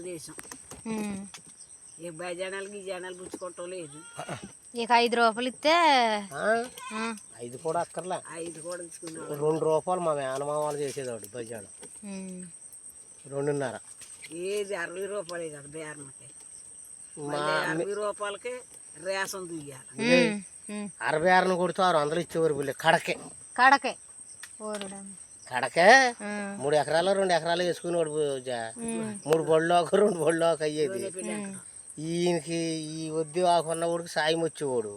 జనాలు చేసాం. ఏ భజనాలకి ఈ జనాలు పుచ్చుకోవటం లేదు. ఇక ఐదు రూపాయలు ఇస్తే ఐదు కూడా అక్కర్లే. ఐదు కూడా తీసుకున్నాం. రెండు రూపాయలు మా మేనమామలు చేసేదాడు ఉమ్. రెండున్నర. ఏది అరవై రూపాయలే కదా బేరమకి మా అరవై రూపాయలకే రేషన్ దుయ్యాలి. ఉమ్. అరవై ఆరును కొడితే ఆరు వందలు ఇచ్చేవారు కడకే. కడకే. ఓరుడా కడకే. మూడు ఎకరాలు రెండు ఎకరాలు వేసుకునేవాడు జా. ఉమ్. మూడు బళ్ళు ఒక రెండు బళ్ళు ఒక అయ్యేది. ఈయనకి ఈ వద్దు ఆకున్న ఊడికి సాయం వచ్చేవాడు.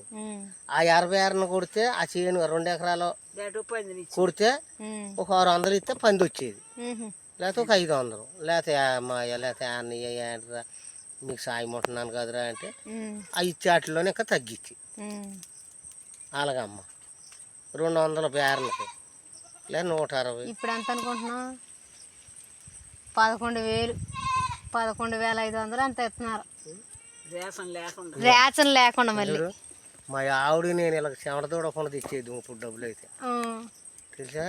ఆ అరవై ఆరును కొడితే ఆ చేను రెండు ఎకరాలు ఇచ్చి కొడితే. ఒక ఆరు వందలు ఇస్తే పంది వచ్చేది. లేకపోతే ఒక ఐదు వందలు లేకపోతే మా లేకపోతే అన్నయ్య ఏంట్రా మీకు సాయం ఉంటున్నాను కదరా అంటే. ఆ ఇచ్చేట్లోనే ఇంకా తగ్గించి. అలాగమ్మ రెండు వందల బేరలకి లేదా నూట అరవై. ఇప్పుడు ఎంత అనుకుంటున్నావు? పదకొండు వేలు. పదకొండు వేల ఐదు వందలు అంత ఇస్తున్నారు? రేషన్ లేకుండా. రేషన్ లేకుండా మళ్ళీ. మా ఆవిడ నేను ఇలా చెమట తోడకుండా తెచ్చేది ఇప్పుడు డబ్బులు అయితే. తెలుసా?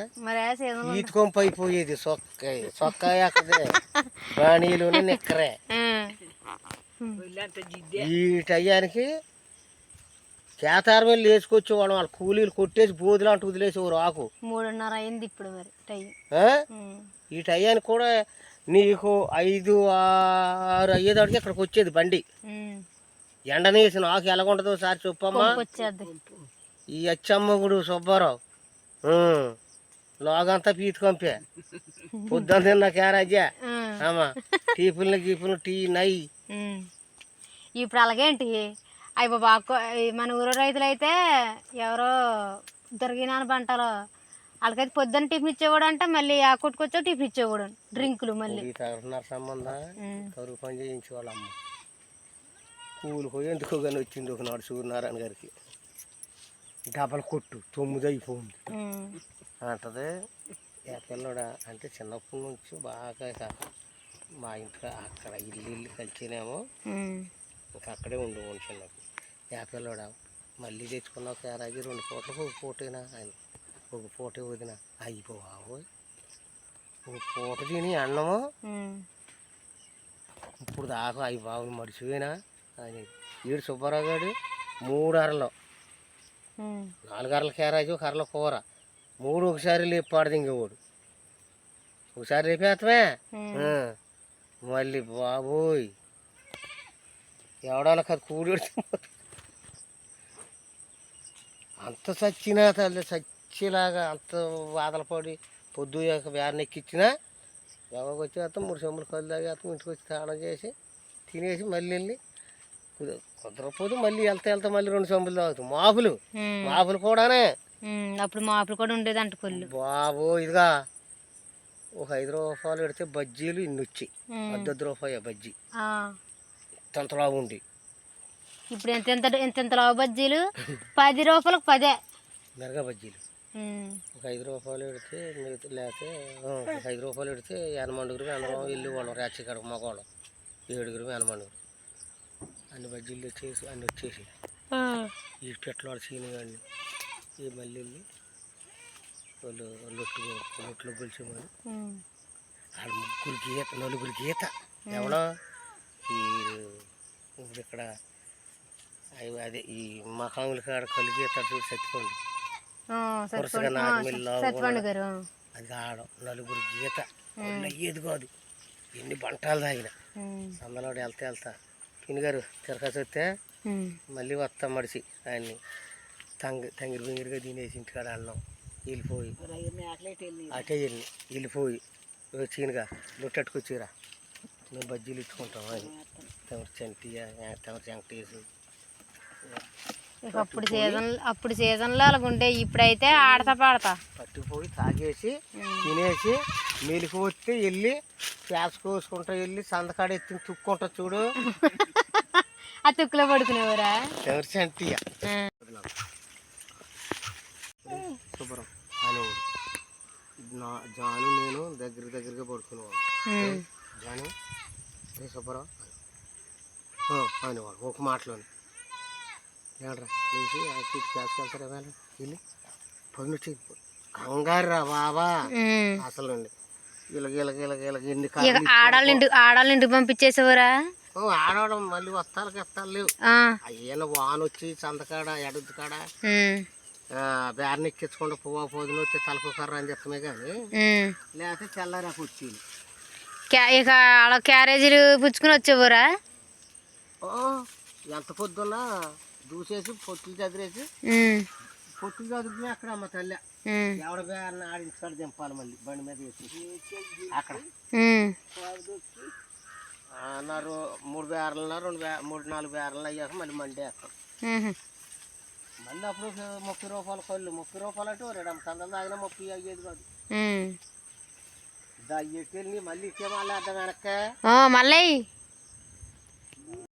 ఈతుకొంప అయిపోయేది సొక్క సొక్క ఎక్కదే బాణీలునే నిక్కరే. ఈ టయానికి కేతారు వెళ్ళి వేసుకొచ్చేవాళ్ళం వాళ్ళ కూలీలు కొట్టేసి బోధులు అంటూ వదిలేసేవారు ఆకు మూడున్నర అయింది ఇప్పుడు మరి టైం. ఈ టయానికి కూడా నీకు ఐదు ఆరు అయ్యేదాడికి ఇక్కడికి వచ్చేది బండి. ఉమ్. ఎండనేసిన ఆకు ఎలాగుంటుందో సార్ చెప్పమ్మా. ఈ అచ్చమ్మగుడు సుబ్బారావు. ఉం. లోగంతా పీటు కంపే. పొద్దున్న తిన్న క్యారాజా. ఉమ్. ఆమా టీపుల్ని గీపుల్ని టీ నై. ఇప్పుడు అలాగేంటి? అయ్యి బాబా మన ఊరు రైతులు అయితే ఎవరో దొరికిన పంటలు వాళ్ళకైతే పొద్దున్న టిఫిన్ ఇచ్చేవాడు అంటే మళ్ళీ ఆ కొట్టుకొచ్చో టిఫిన్ ఇచ్చేవాడు డ్రింకులు మళ్ళీ. సంబంధం. కరువు పని చేయించేవాళ్ళమ్మ పూలు పోయి ఎందుకో కానీ వచ్చింది ఒకనాడు సూర్యనారాయణ గారికి. డబల్ కొట్టు తొమ్మిది అయిపోయింది. అంటది ఏ పిల్లడా? అంటే చిన్నప్పటి నుంచి బాగా మా ఇంట్లో అక్కడ ఇల్లు ఇల్లు కలిసినేమో. ఇంకా అక్కడే ఉండేవాడు చిన్నప్పుడు ఏ పిల్లడా మళ్ళీ తెచ్చుకున్నావు కేరాజీ రెండు పూటలకు ఒక పూటేనా ఆయన ఒక పూటే వదిన. అయిపో బాబోయ్. ఒక పూట తిని అన్నము. ఇప్పుడు దాకా అవి బాబు మడిచిపోయినా. అని ఈడు సుబ్బారావు గారు మూడు అరలు. నాలుగు అరల కేరాజీ ఒక అరల కూర. మూడు ఒకసారి లేపాడు దింగేవాడు ఒకసారి లేపేస్తామే మళ్ళీ బాబోయ్. ఎవడన్నా కదా కూడి అంత చచ్చినా తల్లి చచ్చిలాగా అంత బాధలు పడి పొద్దు వ్యాన్ ఎక్కిచ్చినా ఎవరికి వచ్చేస్తాం మూడు చెంబులు కళ్ళు తాగేస్తాం ఇంటికి వచ్చి స్నానం చేసి తినేసి మళ్ళీ వెళ్ళి కుద- కుదరకపోతే మళ్ళీ వెళ్తా వెళ్తా మళ్ళీ రెండు చెంబులు తాగుతాం. మాపులు. మాపులు కూడానే. అప్పుడు మాపులు కూడా ఉండేది అంట కొల్లు. బాబో ఇదిగా ఒక ఐదు రూపాయలు పెడితే బజ్జీలు ఇన్ని వచ్చాయి. అర్ధ రూపాయ బజ్జీ. ఆ. తంతలా ఉండి ఇప్పుడు ఎంత ఎంత ఎంత ఎంత లావు బజ్జీలు పది రూపాయలకు పదే మెరగా బజ్జీలు. ఒక ఐదు రూపాయలు పెడితే మిగతా లేకపోతే ఒక ఐదు రూపాయలు పెడితే ఎనమండుగురు అందరం వెళ్ళి వాళ్ళం రేచి కడక మగవాళ్ళం ఏడుగురు ఎనమండుగురు అన్ని బజ్జీలు తెచ్చేసి అన్ని వచ్చేసి. ఈ పెట్ల సీని కానీ ఈ మళ్ళీ వెళ్ళి లొట్టు లొట్లో గొలిచేమని. వాళ్ళ ముగ్గురు గీత నలుగురు గీత ఎవడో ఈ ఇప్పుడు ఇక్కడ అవి అదే ఈ మకాముల కాడ కళ్ళు గీత చూసి సత్తుకోండి వరుసగా సత్యపండు ఆ, నాలుగు మిల్లు సత్యపండు గారు. ఆ. అది ఆడం నలుగురు గీత. అయ్యేది కాదు. ఎన్ని బంటాలు తాగిన. సందలోడు వెళ్తా వెళ్తా. పిన్ని గారు తిరగసి వస్తే. మళ్ళీ వస్తాం మడిసి ఆయన్ని. తంగి తంగిరి బింగిరిగా తినేసి ఇంటికాడ అన్నాం. వెళ్ళిపోయి అటే వెళ్ళి. వెళ్ళిపోయి వచ్చినగా లొట్టెట్టుకొచ్చిరా. మేము బజ్జీలు ఇచ్చుకుంటాం అని. తమరి చంటియా తమరి చంకటేసి అప్పుడు సీజన్ అప్పుడు సీజన్లో అలాగుండే ఇప్పుడైతే ఆడతా పాడతా. పట్టుకుపోయి తాగేసి తినేసి మెలికి వస్తే వెళ్ళి ప్యాస్ కోసుకుంటా వెళ్ళి సందకాడ ఎత్తి తుక్కుంటా చూడు. ఆ తుక్కులో పడుకునేవారా? తమరి చంటియా. శుభ్రం. అనేవాడు జాను నేను దగ్గర దగ్గరగా పడుకునేవాడు ఏ శుభ్రం ఆ, అనేవాడు ఒక మాటలోనే. ఏడ్రా లేచి క్లాస్కి వెళ్తారా వేళ వెళ్ళి. పన్ను కంగారు రా బాబా. అసలు అండి ఇలాగ ఇలాగ ఇలాగ ఇలాగ ఎన్ని ఇక కాళ్ళు ఆడాళ్ళ ఇంటి ఆడాళ్ళ ఇంటికి పంపించేసేవారా? ఆడవడం మళ్ళీ వస్తాలకి ఎత్తాలు లేవు. అయ్యన వాన వచ్చి చందకాడ ఎడద్దు కాడ. బేరని ఎక్కించకుండా పువ్వు పోదును వచ్చి తలకు కర్ర అని చెప్తామే కానీ. లేకపోతే తెల్లారాకు వచ్చేది క్యా- ఇక అలా క్యారేజీలు పుచ్చుకుని వచ్చేవారా? ఎంత పొద్దున్నా దూసేసి పొత్తులు చదిరేసి ఉమ్, పొత్తులు చదిరితే అక్కడ అమ్మ తల్లి. ఉమ్, ఎవడ బేరని ఆడించుకాడ దింపాలి మళ్ళీ బండి మీద వేసి అక్కడ. అన్నారు మూడు బేరలు రెండు బే మూడు నాలుగు బేరలు అయ్యాక మళ్ళీ మండి వేస్తాం. ఉహు. మళ్ళీ అప్పుడు ముప్పై రూపాయల కళ్ళు ముప్పై రూపాయలు అంటే రెండు అమ్మ కందలు తాగినా ముప్పై అయ్యేది కాదు. మళ్ళీ మళ్ళీ